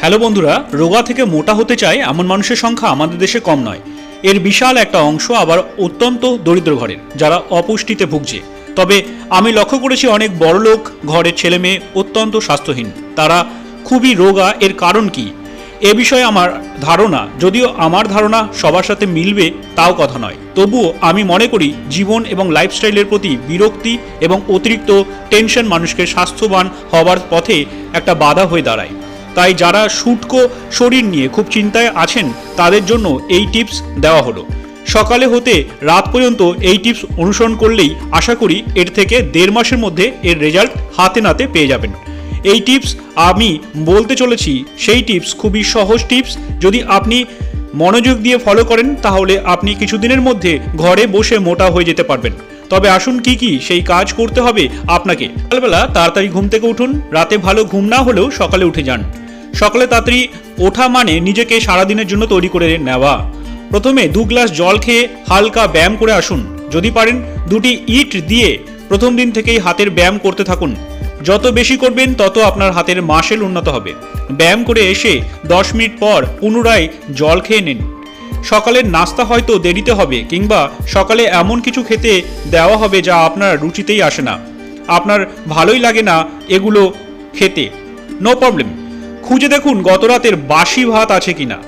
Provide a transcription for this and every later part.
Hello বন্ধুরা, রোগা থেকে মোটা হতে চায় এমন মানুষের সংখ্যা আমাদের দেশে কম নয়। এর বিশাল একটা অংশ আবার অত্যন্ত দরিদ্র ঘরের, যারা অপুষ্টিতে ভুগছে। তবে আমি লক্ষ্য করেছি অনেক বড়লোক ঘরের ছেলে মেয়ে অত্যন্ত স্বাস্থ্যহীন। তারা খুবই রোগা, এর কারণ কি? এ বিষয়ে আমার ধারণা, যদিও আমার ধারণা সবার সাথে মিলবে, তাও কথা নয়। তবুও আমি মনে করি জীবন এবং লাইফস্টাইলের প্রতি বিরক্তি এবং অতিরিক্ত টেনশন মানুষকে স্বাস্থ্যবান হওয়ার পথে একটা বাধা হয়ে দাঁড়ায়। তাই যারা শুটকো শরীর নিয়ে খুব চিন্তায় আছেন, তাদের জন্য এই টিপস দেওয়া হলো। সকালে হতে রাত পর্যন্ত এই টিপস অনুসরণ করলেই আশা করি এর থেকে দেড় মাসের মধ্যে এর রেজাল্ট হাতে নাতে পেয়ে যাবেন। এই টিপস আমি বলতে চলেছি, সেই টিপস খুবই সহজ টিপস। যদি আপনি মনোযোগ দিয়ে ফলো করেন, তাহলে আপনি কিছুদিনের মধ্যে ঘরে বসে মোটা হয়ে যেতে পারবেন। তবে আসুন কি কি সেই কাজ করতে হবে আপনাকে। সকালবেলা তাড়াতাড়ি ঘুম থেকে উঠুন, রাতে ভালো ঘুম না হলেও সকালে উঠে যান। সকালে তাড়াতাড়ি ওঠা মানে নিজেকে সারাদিনের জন্য তৈরি করে নেওয়া। প্রথমে দু গ্লাস জল খেয়ে হালকা ব্যায়াম করে আসুন। যদি পারেন, দুটি ইট দিয়ে প্রথম দিন থেকেই হাতের ব্যায়াম করতে থাকুন। যত বেশি করবেন, তত আপনার হাতের মাসেল উন্নত হবে। ব্যায়াম করে এসে দশ মিনিট পর পুনরায় জল খেয়ে নিন। সকালের নাস্তা হয়তো দেরিতে হবে, কিংবা সকালে এমন কিছু খেতে দেওয়া হবে যা আপনার রুচিতেই আসে না। আপনার ভালোই লাগে না এগুলো খেতে। নো প্রবলেম খুঁজে দেখুন গত রাতের বাসি ভাত আছে কিনা।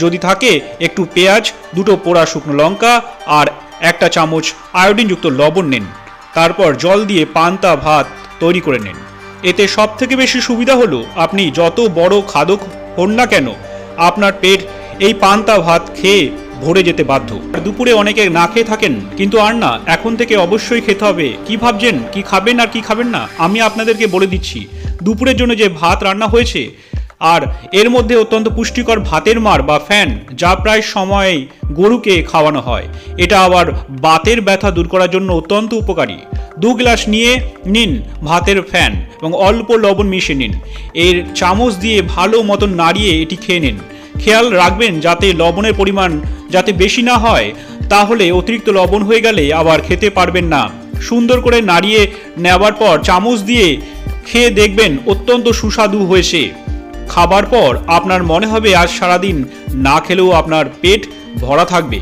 যদি থাকে, একটু পেঁয়াজ, দুটো পোড়া শুকনো লঙ্কা আর একটা চামচ আয়োডিনযুক্ত লবণ নিন। তারপর জল দিয়ে পান্তা ভাত তৈরি করে নিন। এতে সব থেকে বেশি সুবিধা হলো, আপনি যত বড় খাদক হন না কেন, আপনার পেট এই পান্তা ভাত খেয়ে ভরে যেতে বাধ্য। দুপুরে অনেকে না খেয়ে থাকেন, কিন্তু আর না, এখন থেকে অবশ্যই খেতে হবে। কি ভাবছেন? কি খাবেন আর কি খাবেন না? আমি আপনাদেরকে বলে দিচ্ছি, দুপুরের জন্য যে ভাত রান্না হয়েছে আর এর মধ্যে অত্যন্ত পুষ্টিকর ভাতের মার বা ফ্যান, যা প্রায় সময়ে গরুকে খাওয়ানো হয়। এটা আবার বাতের ব্যথা দূর করার জন্য অত্যন্ত উপকারী। দু গ্লাস নিয়ে নিন ভাতের ফ্যান এবং অল্প লবণ মিশিয়ে নিন। এর চামচ দিয়ে ভালো মতন নাড়িয়ে এটি খেয়ে নিন। খেয়াল রাখবেন যাতে লবণের পরিমাণ যাতে বেশি না হয়, তাহলে অতিরিক্ত লবণ হয়ে গেলে আবার খেতে পারবেন না। সুন্দর করে নাড়িয়ে নেওয়ার পর চামচ দিয়ে খেয়ে দেখবেন অত্যন্ত সুস্বাদু হয়েছে। খাবার পর আপনার মনে হবে আজ সারাদিন না খেলেও আপনার পেট ভরা থাকবে।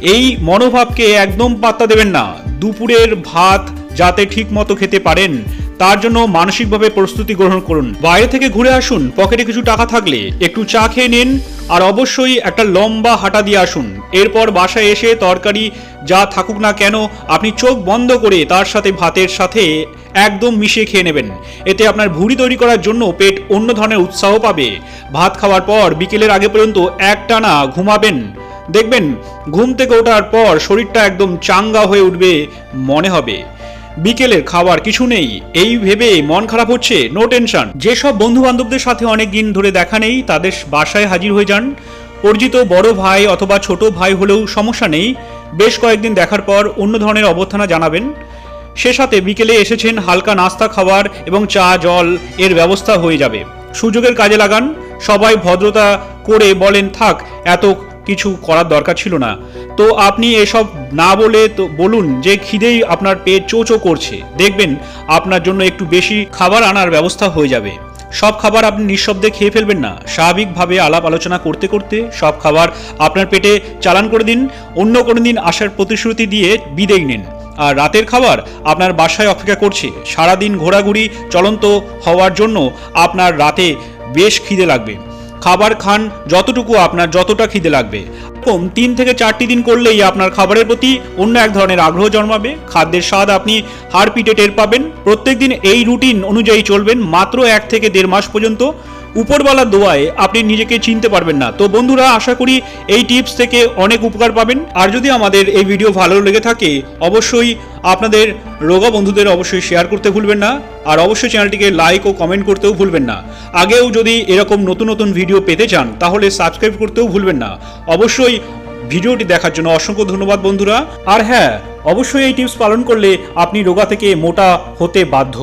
এই মনোভাবকে একদম পাত্তা দেবেন না। দুপুরের ভাত যাতে ঠিক মতো খেতে পারেন, তার জন্য মানসিকভাবে প্রস্তুতি গ্রহণ করুন। বাইরে থেকে ঘুরে আসুন। পকেটে কিছু টাকা থাকলে একটু চা খেয়ে নিন। আর অবশ্যই একটা লম্বা হাঁটা দিয়ে আসুন। এরপর বাসায় এসে তরকারি যা থাকুক না কেন, আপনি চোখ বন্ধ করে তার সাথে ভাতের সাথে একদম মিশিয়ে খেয়ে নেবেন। এতে আপনার ভুঁড়ি তৈরি করার জন্য পেট অন্য ধরনের উৎসাহ পাবে। ভাত খাওয়ার পর বিকেলের আগে পর্যন্ত একটানা ঘুমাবেন। দেখবেন, ঘুম থেকে ওঠার পর শরীরটা একদম চাঙ্গা হয়ে উঠবে, মনে হবে। বিকেলের খাবার কিছু নেই। এই ভেবে মন খারাপ হচ্ছে নো টেনশন যেসব বন্ধু বান্ধবদের সাথে অনেক দিন ধরে দেখা নেই, তাদের বাসায় হাজির হয়ে যান। অর্জিত বড় ভাই অথবা ছোট ভাই হলেও সমস্যা নেই। বেশ কয়েকদিন দেখার পর অন্য ধরনের অভ্যর্থনা জানাবেন। সে সাথে বিকেলে এসেছেন হালকা নাস্তা খাবার এবং চা, জল এর ব্যবস্থা হয়ে যাবে। সুযোগের কাজে লাগান। সবাই ভদ্রতা করে বলেন, থাক, এত কিছু করার দরকার ছিল না। তো আপনি এসব না বলে তো বলুন যে খিদেই আপনার পেট চোচো করছে। দেখবেন আপনার জন্য একটু বেশি খাবার আনার ব্যবস্থা হয়ে যাবে। সব খাবার আপনি নিঃশব্দে খেয়ে ফেলবেন না। স্বাভাবিকভাবে আলাপ আলোচনা করতে করতে সব খাবার আপনার পেটে চালান করে দিন। অন্য কোনো দিন আসার প্রতিশ্রুতি দিয়ে বিদেয় নিন। আর রাতের খাবার আপনার বাসায় অপেক্ষা করছে। সারাদিন ঘোরাঘুরি চলন্ত হওয়ার জন্য আপনার রাতে বেশ খিদে লাগবে। খাবার খান, যতটুকু আপনার, যতটা খিদে লাগবে। এরকম তিন থেকে চারটি দিন করলেই আপনার খাবারের প্রতি অন্য এক ধরনের আগ্রহ জন্মাবে। খাদ্যের স্বাদ আপনি হাড় পিটে টের পাবেন। প্রত্যেকদিন এই রুটিন অনুযায়ী চলবেন মাত্র এক থেকে দেড় মাস পর্যন্ত। উপরওয়ালার দোয়ায় আপনি নিজেকে চিনতে পারবেন না। তো বন্ধুরা, আশা করি এই টিপস থেকে অনেক উপকার পাবেন। আর যদি আমাদের এই ভিডিও ভালো লেগে থাকে, অবশ্যই আপনাদের রোগা বন্ধুদের অবশ্যই শেয়ার করতে ভুলবেন না। আর অবশ্যই চ্যানেলটিকে লাইক ও কমেন্ট করতেও ভুলবেন না। আগেও যদি এরকম নতুন নতুন ভিডিও পেতে চান, তাহলে সাবস্ক্রাইব করতেও ভুলবেন না। অবশ্যই ভিডিওটি দেখার জন্য অসংখ্য ধন্যবাদ বন্ধুরা। আর হ্যাঁ অবশ্যই এই টিপস পালন করলে আপনি রোগা থেকে মোটা হতে বাধ্য।